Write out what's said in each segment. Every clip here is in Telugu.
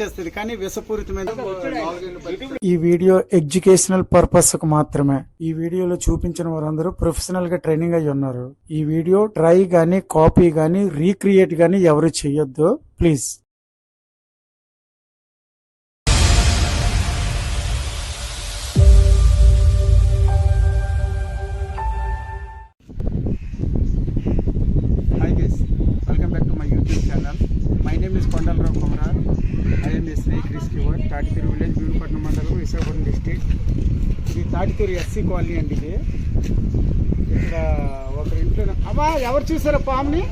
చేస్తుంది కానీ విషపూరితమైన ఈ వీడియో ఎడ్యుకేషనల్ పర్పస్కు మాత్రమే. ఈ వీడియోలో చూపించిన వారందరూ ప్రొఫెషనల్గా ట్రైనింగ్ అయి ఉన్నారు. ఈ వీడియో ట్రై గానీ కాపీ గానీ రీక్రియేట్ గానీ ఎవరు చేయొద్దు. Please. Hi guys welcome back to my YouTube channel my name is Kondalarao Tatituru village Bhimapatnam మండలం విశాఖపట్నం డిస్టిక్ ఇది తాటితూరు ఎస్సీ కాలనీ అండి ఇది. ఇక్కడ ఒకరి ఇంట్లో అమ్మా ఎవరు చూసారా పాముని?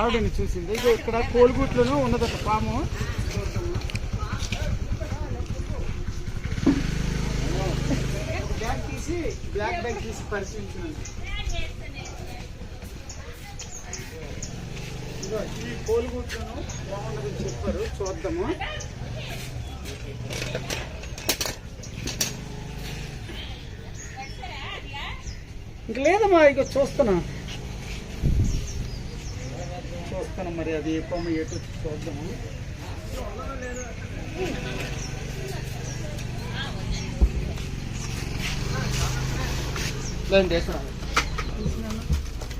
ఆవిడని చూసింది. ఇది ఇక్కడ కోలుగుట్లోనూ ఉన్నదట పాము. బ్యాగ్ తీసి బ్లాక్ బ్యాగ్ తీసి పరిశీలించినండి ఇదిగో ఈ కోలుగుట్లను బాగున్నదని చెప్పారు. చూద్దాము. ఇంక లేదమ్మా ఇక చూస్తున్నా చూస్తాను మరి అది ఏ పొమ్మ ఎటు చూద్దాము.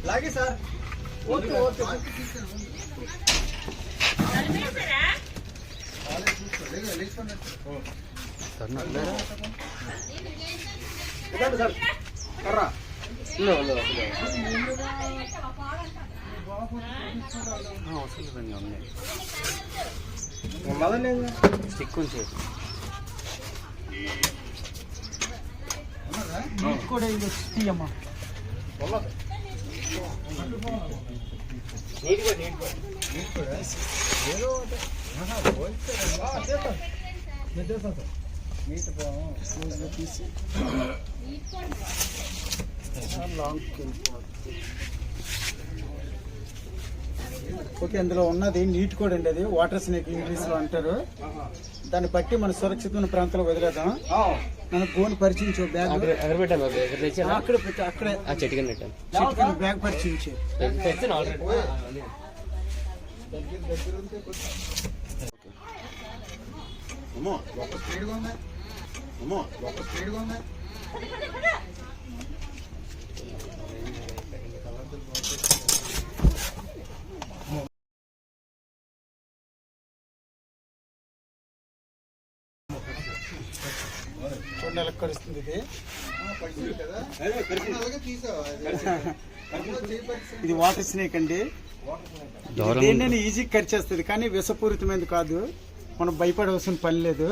లాగే సార్. Okay okay. ఇదండి సార్ కర్రా స్టిక్ ఉంచే. నీట్ కూడా ఇది వచ్చి తీయమ్మా నీట్ బాగు క్లోజ్గా తీసి లాంగ్ ఓకే అందులో ఉన్నది నీట్ కోడ్ అండి అది. వాటర్ స్నేక్ ఇంగ్లీష్లో అంటారు. దాన్ని బట్టి మన సురక్షితమైన ప్రాంతంలో వదిలేద్దాం. మన ఫోన్ పరిచయించు బ్యాగ్ ఎక్కడ పెట్టాను అక్కడ పెట్టి అక్కడే. ఆ చెట్టు కింద పెట్టాను చెట్టుకుని బ్యాగ్ పరిచయించే అమ్మో ఒక స్పీడ్గా ఉంది. అమ్మో ఒక స్పీడ్గా ఉంది. చూడండి ఎలా కలుస్తుంది ఇది. పడిపోయింది కదా అలాగే తీసావా ఇది వాటర్ స్నేక్ అండి. దేన్ని ఈజీ కరిచేస్తుంది కానీ విషపూరితమైనది కాదు. మనం భయపడవలసిన పని లేదు.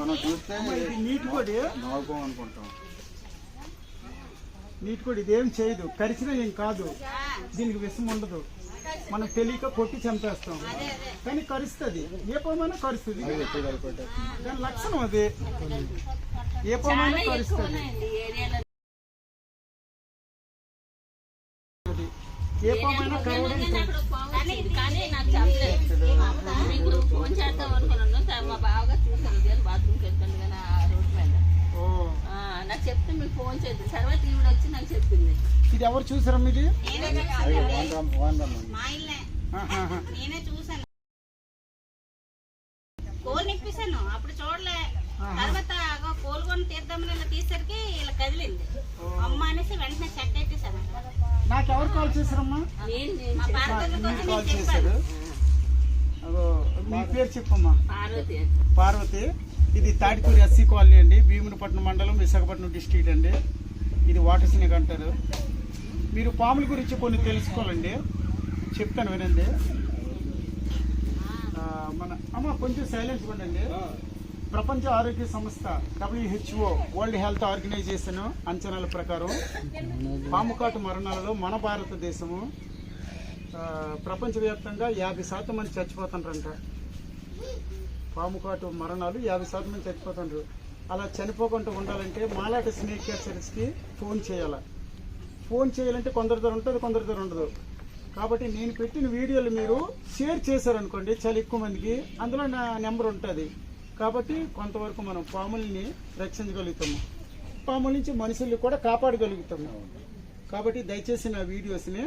మనం చూస్తే నీట్ కోడి నవ్వుకోం అనుకుంటాం. నీట్ కోడి ఇదేం చేయదు. కరిచినా ఏం కాదు. దీనికి విషం ఉండదు. మనం తెలియక కొట్టి చంపేస్తాం. కానీ కరుస్తుంది. ఏ పోమైనా కరుస్తుంది. దాని లక్షణం అది. ఏ పోమైనా కరుస్తుంది. ఏ పోమైనా కరవడం చెప్తే మీకు ఫోన్ చేద్దాం తర్వాత ఈవిడ వచ్చి నాకు చెప్పింది. ఇది ఎవరు చూసారమ్మ ఇది మా ఇల్లే. నేనే చూసాను కోల్ నిప్పిస్తాను. అప్పుడు చూడలే. తర్వాత అగో కోల్ కొని తీద్దామని ఇలా తీసరికి ఇలా కదిలింది. అమ్మ అనేసి వెంటనే చెక్ ఎట్టేసాను నాకెవరు కాల్ చేశారమ్మా? నేను మా నేను చెప్పాను. మీ పేరు చెప్పమ్మా. పార్వతి. పార్వతి. ఇది తాటిపూరి ఎస్సీ కాలనీ అండి భీమునిపట్నం మండలం విశాఖపట్నం డిస్ట్రిక్ట్ అండి. ఇది వాటర్ స్నేక్ అంటారు. మీరు పాముల గురించి కొన్ని తెలుసుకోవాలండి. చెప్తాను వినండి. మన అమ్మ కొంచెం సైలెన్స్ ఉండండి. ప్రపంచ ఆరోగ్య సంస్థ డబ్ల్యూహెచ్ఓ వరల్డ్ హెల్త్ ఆర్గనైజేషన్ అంచనాల ప్రకారం పాముకాటు మరణాలలో మన భారతదేశము ప్రపంచవ్యాప్తంగా యాభై శాతం మంది చచ్చిపోతుంటారంట పాము కాటు మరణాలు యాభై శాతం మంది చచ్చిపోతుండ్రు. అలా చనిపోకుండా ఉండాలంటే మాలాట స్నేక్ క్యాచర్స్కి ఫోన్ చేయాలి? ఫోన్ చేయాలంటే కొందరి దగ్గర ఉంటుంది కొందరి దగ్గర ఉండదు. కాబట్టి నేను పెట్టిన వీడియోలు మీరు షేర్ చేశారనుకోండి చాలా ఎక్కువ మందికి అందులో నా నెంబర్ ఉంటుంది. కాబట్టి కొంతవరకు మనం పాముల్ని రక్షించగలుగుతాము పాముల నుంచి మనుషుల్ని కూడా కాపాడగలుగుతాము కాబట్టి దయచేసి నా వీడియోస్ని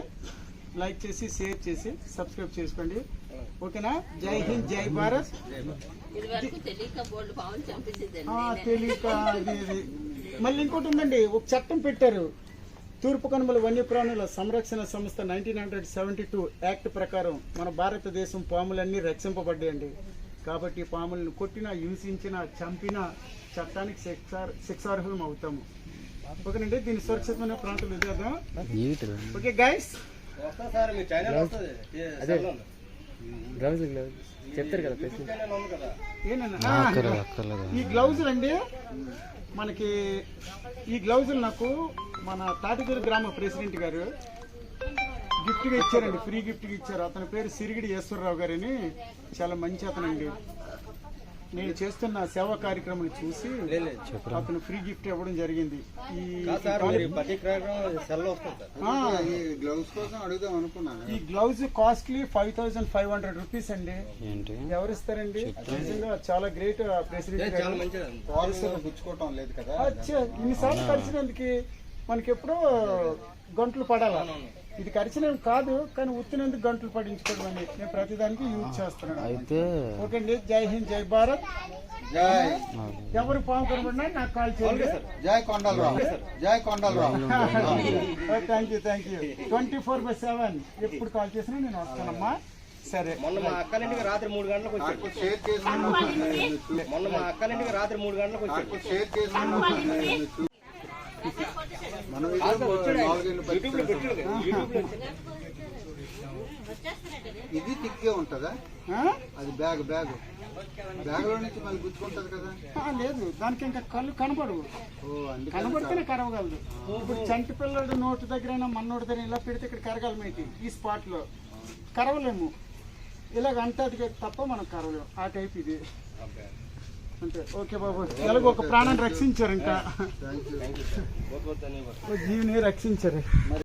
లైక్ చేసి షేర్ చేసి సబ్స్క్రైబ్ చేసుకోండి. ఓకేనా? జై హింద్ జై భారత్. తెలియక అది. మళ్ళీ ఇంకోటి ఉందండి ఒక చట్టం పెట్టారు. తూర్పు కనుమల వన్యప్రాణుల సంరక్షణ సంస్థ nineteen hundred seventy two act ప్రకారం మన భారతదేశం పాములన్నీ రక్షింపబడ్డాయండి. కాబట్టి పాములను కొట్టినా హింసించినా చంపినా చట్టానికి శిక్ష శిక్షార్హులం అవుతాము. ఓకేనండి దీని సురక్షితమైన ప్రాంతం ఇదేద్దాం. ఓకే గైస్ గ్లౌజ్ గ్లౌజ్ చెప్తారు కదా ఈ గ్లౌజులు అండి మనకి ఈ గ్లౌజులు నాకు మన తాటిపూరి గ్రామ ప్రెసిడెంట్ గారు గిఫ్ట్గా ఇచ్చారండి. ఫ్రీ గిఫ్ట్గా ఇచ్చారు. అతని పేరు సిరిగిడి ఈశ్వరరావు గారని చాలా మంచి అతనండి. నేను చేస్తున్న సేవా కార్యక్రమం చూసి అతను ఫ్రీ గిఫ్ట్ ఇవ్వడం జరిగింది. ఈ సార్ మీరు ప్రతి కార్యక్రమం సెల్ వస్తుంది సార్. ఆ, ఈ గ్లౌస్ కోసం అడుగుదాం అనుకున్నాను. ఈ gloves costly five thousand five hundred rupees అండి. ఎవరు ఇస్తారండి నిజంగా చాలా గ్రేట్ గుచ్చుకోవటం లేదు కదా. అచ్చా ఇన్నిసార్లు కలిసినందుకు మనకి ఎప్పుడో గంటలు పడాలా ఇది కరిచిన కాదు కానీ ఉత్తినందుకు గంటలు పడించుకోవడం అని నేను ప్రతిదానికి యూజ్ చేస్తున్నాను. అయితే ఓకే అండి జై హింద్ జై భారత్. జై. ఎవరు పాము కనబడినా నాకు కాల్ చేయండి. జై కొండలరావు. జై Kondalarao. Thank you thank you twenty four by seven. ఎప్పుడు కాల్ చేసినా నేను వస్తానమ్మా. సరే. మొన్న మా అక్కలింటికి రాత్రి మూడు గంటలకు వచ్చాడు. షేర్ చేసి మొన్న మా అక్కలింటికి రాత్రి మూడు గంటలకు వచ్చాడు. షేర్ చేసి ఇది తిక్కే ఉంటుందా? ఆ? అది బ్యాగ్ బ్యాగ్. బ్యాగ్లో నుంచి మళ్ళీ గుచ్చుకుంటది కదా. ఆ, లేదు. దానికి ఇంకా కళ్ళు కనపడవు. కనబడితేనే కరవగలదు. ఇప్పుడు చంటి పిల్లడు నోటి దగ్గర మన్నోటి దగ్గర ఇలా పెడితే ఇక్కడ కరగలమేటి ఈ స్పాట్లో కరవలేము. ఇలాగ అంటే అది తప్ప మనం కరవలేము ఆ టైప్ ఇది. అంతే. ఓకే బాబు. ఎలాగో ఒక ప్రాణాన్ని రక్షించారు ఇంకా. జీవిని రక్షించారు.